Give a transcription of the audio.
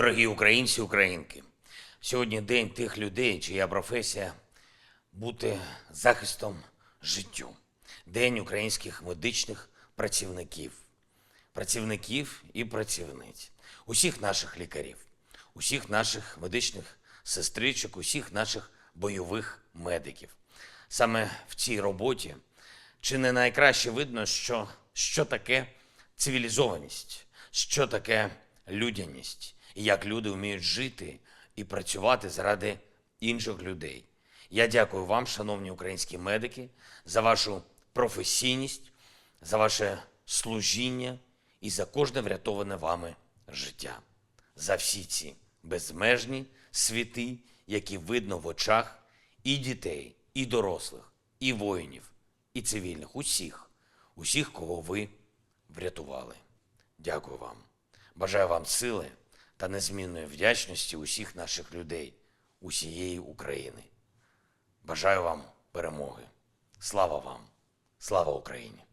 Дорогі українці, українки, сьогодні день тих людей, чия професія бути захистом життю. День українських медичних працівників, працівників і працівниць, усіх наших лікарів, усіх наших медичних сестричок, усіх наших бойових медиків. Саме в цій роботі чи не найкраще видно, що, що таке цивілізованість, що таке людяність, як люди вміють жити і працювати заради інших людей. Я дякую вам, шановні українські медики, за вашу професійність, за ваше служіння і за кожне врятоване вами життя, за всі ці безмежні світи, які видно в очах і дітей, і дорослих, і воїнів, і цивільних, усіх, усіх, кого ви врятували. Дякую вам. Бажаю вам сили та незмінної вдячності усіх наших людей, усієї України. Бажаю вам перемоги. Слава вам! Слава Україні!